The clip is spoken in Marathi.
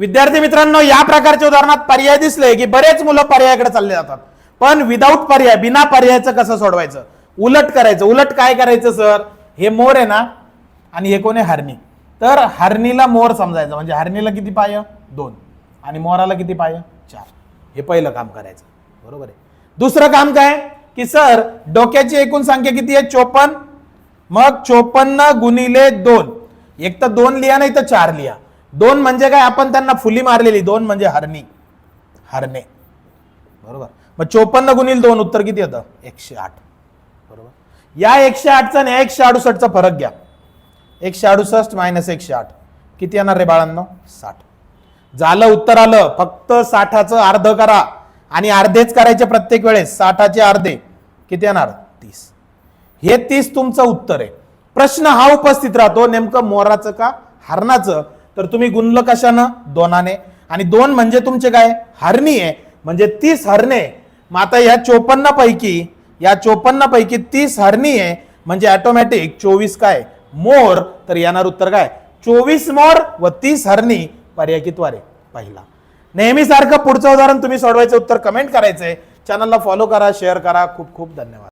विद्यार्थी मित्रांनो या प्रकारच्या उदाहरणात पर्याय दिसले की बरेच मुलं पर्यायाकडे चालले जातात. पण विदाऊट पर्याय बिना पर्यायाचं कसं सोडवायचं? उलट करायचं. उलट काय करायचं सर हे मोर आहे ना? आणि हे कोण आहे? हरणी. तर हरणीला मोर समजायचं. म्हणजे हरणीला किती पाय? दोन. आणि मोराला किती पाय? चार. हे पहिलं काम करायचं. बरोबर आहे? दुसरं काम काय? की सर डोक्याची एकूण संख्या किती आहे? चोपन्न. मग चोपन्न गुणिले दोन. एक तर दोन लिहा नाही तर चार लिहा. दोन म्हणजे काय? आपण त्यांना फुली मारलेली. दोन म्हणजे हरणी. हरणे. बरोबर? मग चोपन्न गुणील दोन उत्तर किती होतं? एकशे आठ. बरोबर? या एकशे आठचा आणि एकशे अडुसष्टचा फरक घ्या. एकशे अडुसष्ट मायनस एकशे आठ. किती येणार रे बाळांनो? साठ. झालं उत्तर आलं. फक्त साठाचं अर्ध करा. आणि अर्धेच करायचे प्रत्येक वेळेस. साठाचे अर्धे. किती येणार? तीस. हे तीस तुमचं उत्तर आहे. प्रश्न हा उपस्थित राहतो. नेमकं मोराचं का हरणाचं? तर तुम्ही गुणलं कशानं? दोनाने. आणि दोन म्हणजे तुमचे काय? हरणी आहे. म्हणजे तीस हरणे. मग आता या चोपन्न पैकी या चोपन्न पैकी तीस हरणी आहे. म्हणजे ऑटोमॅटिक चोवीस काय? मोर. तर येणार उत्तर काय? चोवीस मोर व तीस हरणी पर्याय कितवार आहे पहिला नेहमीसारखं पुढचं उदाहरण तुम्ही सोडवायचं उत्तर कमेंट करायचंय. चॅनलला फॉलो करा शेअर करा. खूप खूप धन्यवाद.